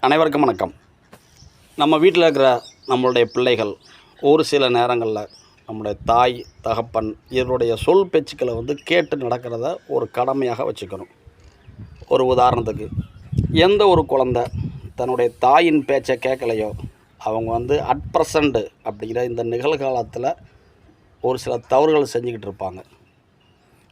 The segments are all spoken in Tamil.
அனைவருக்கும் வணக்கம். நம்ம வீட்டில் இருக்கிற நம்மளுடைய பிள்ளைகள் ஒரு சில நேரங்களில் நம்முடைய தாய் தகப்பன் இதனுடைய சொல் பேச்சுக்களை வந்து கேட்டு நடக்கிறத ஒரு கடமையாக வச்சுக்கணும். ஒரு உதாரணத்துக்கு எந்த ஒரு குழந்த தன்னுடைய தாயின் பேச்சை கேட்கலையோ அவங்க வந்து அட் ப்ரெசண்ட்டு அப்படிங்கிற இந்த நிகழ்காலத்தில் ஒரு சில தவறுகள் செஞ்சுக்கிட்டு இருப்பாங்க.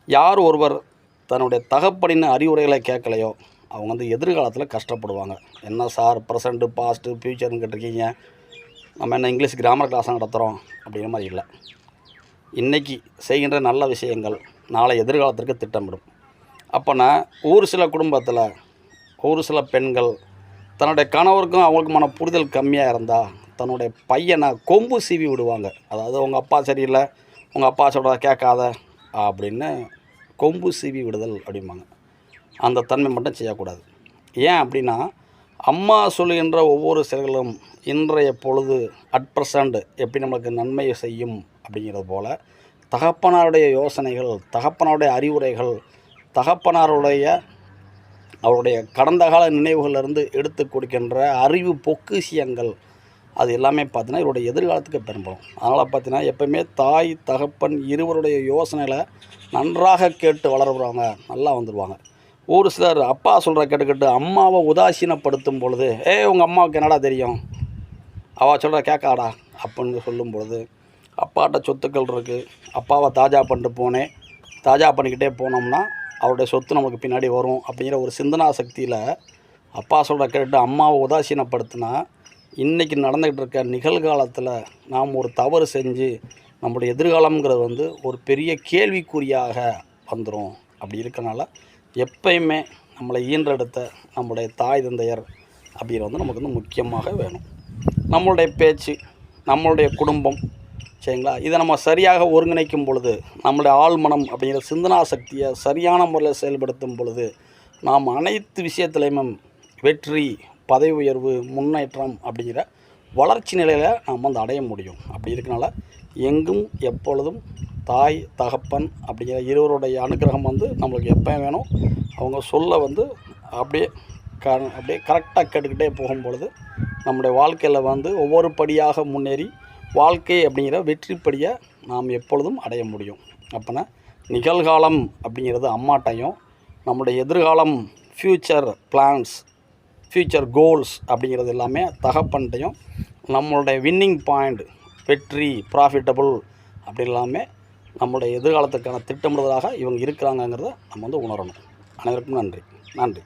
யார் ஒருவர் தன்னுடைய தகப்பனின் அறிவுரைகளை கேட்கலையோ அவங்க வந்து எதிர்காலத்தில் கஷ்டப்படுவாங்க. என்ன சார் ப்ரெசண்ட்டு பாஸ்ட்டு ஃப்யூச்சர்னு கேட்டிருக்கீங்க. நம்ம என்ன இங்கிலீஷ் கிராமர் கிளாஸாக நடத்துகிறோம் அப்படிங்கிற மாதிரி இல்லை. இன்றைக்கி செய்கின்ற நல்ல விஷயங்கள் நாளை எதிர்காலத்திற்கு திட்டமிடும். அப்போனா ஒரு சில குடும்பத்தில் ஒரு சில பெண்கள் தன்னுடைய கணவருக்கும் அவங்களுக்குமான புரிதல் கம்மியாக இருந்தால் தன்னுடைய பையனை கொம்பு சீவி விடுவாங்க. அதாவது உங்கள் அப்பா சரியில்லை உங்கள் அப்பா சொல்கிறத கேட்காத அப்படின்னு கொம்பு சீவி விடுதல் அப்படிம்பாங்க. அந்த தன்மை மட்டும் செய்யக்கூடாது. ஏன் அப்படின்னா அம்மா சொல்லுகின்ற ஒவ்வொரு செயல்களும் இன்றைய பொழுது அட் ப்ரெசண்ட் எப்படி நம்மளுக்கு நன்மையை செய்யும் அப்படிங்கிறது போல் தகப்பனாருடைய யோசனைகள் தகப்பனாருடைய அறிவுரைகள் தகப்பனாருடைய அவருடைய கடந்த கால நினைவுகளிலிருந்து எடுத்து கொடுக்கின்ற அறிவு பொக்கிஷியங்கள் அது எல்லாமே பார்த்தீங்கன்னா இவருடைய எதிர்காலத்துக்கு பெரும்படும் அதனால் பார்த்தீங்கன்னா எப்பவுமே தாய் தகப்பன் இருவருடைய யோசனைகளை நன்றாக கேட்டு வளர்கிறவங்க நல்லா வந்துடுவாங்க ஒரு சிலர் அப்பா சொல்கிற கேட்டுக்கிட்டு அம்மாவை உதாசீனப்படுத்தும் பொழுது ஏ உங்கள் அம்மாவுக்கு என்னடா தெரியும்? அவள் சொல்கிற கேட்காடா அப்படின்னு சொல்லும் பொழுது அப்பாட்ட சொத்துக்கள் இருக்குது அப்பாவை தாஜா பண்ணிட்டு போனேன் தாஜா பண்ணிக்கிட்டே போனோம்னா அவருடைய சொத்து நமக்கு பின்னாடி வரும் அப்படிங்கிற ஒரு சிந்தனா சக்தியில் அப்பா சொல்கிற கேட்டு அம்மாவை உதாசீனப்படுத்தினா இன்றைக்கி நடந்துக்கிட்டு இருக்க நிகழ்காலத்தில் நாம் ஒரு தவறு செஞ்சு நம்முடைய எதிர்காலம்ங்கிறது வந்து ஒரு பெரிய கேள்விக்குறியாக வந்துடும் அப்படி இருக்கனால எப்பயுமே நம்மளை ஈன்றெடுத்த நம்முடைய தாய் தந்தையர் அப்படிங்கிறது வந்து நமக்கு வந்து முக்கியமாக வேணும். நம்மளுடைய பேச்சு நம்மளுடைய குடும்பம் சரிங்களா? இதை நம்ம சரியாக ஒருங்கிணைக்கும் பொழுது நம்மளுடைய ஆழ்மனம் அப்படிங்கிற சிந்தனா சக்தியை சரியான முறையில் செயல்படுத்தும் பொழுது நாம் அனைத்து விஷயத்துலையுமே வெற்றி பதவி உயர்வு முன்னேற்றம் அப்படிங்கிற வளர்ச்சி நிலையில் நாம் வந்து அடைய முடியும். அப்படி இருக்கனால எங்கும் எப்பொழுதும் தாய் தகப்பன் அப்படிங்கிற இருவருடைய அனுகிரகம் வந்து நம்மளுக்கு எப்போ வேணும். அவங்க சொல்ல வந்து அப்படியே க அப்படியே கரெக்டாக கேட்டுக்கிட்டே போகும்பொழுது நம்முடைய வாழ்க்கையில் வந்து ஒவ்வொரு படியாக முன்னேறி வாழ்க்கை அப்படிங்கிற வெற்றிப்படியை நாம் எப்பொழுதும் அடைய முடியும். அப்போனா நிகழ்காலம் அப்படிங்கிறது அம்மாட்டையும் நம்முடைய எதிர்காலம் ஃப்யூச்சர் பிளான்ஸ் ஃப்யூச்சர் கோல்ஸ் அப்படிங்கிறது எல்லாமே தகப்பன்ட்டையும் நம்மளுடைய வின்னிங் பாயிண்ட் வெற்றி ப்ராஃபிட்டபுள் அப்படி எல்லாமே நம்மளுடைய எதிர்காலத்துக்கான திட்டமிடுவதாக இவங்க இருக்கிறாங்கங்கிறத நம்ம வந்து உணரணும். அனைவருக்கும் நன்றி. நன்றி.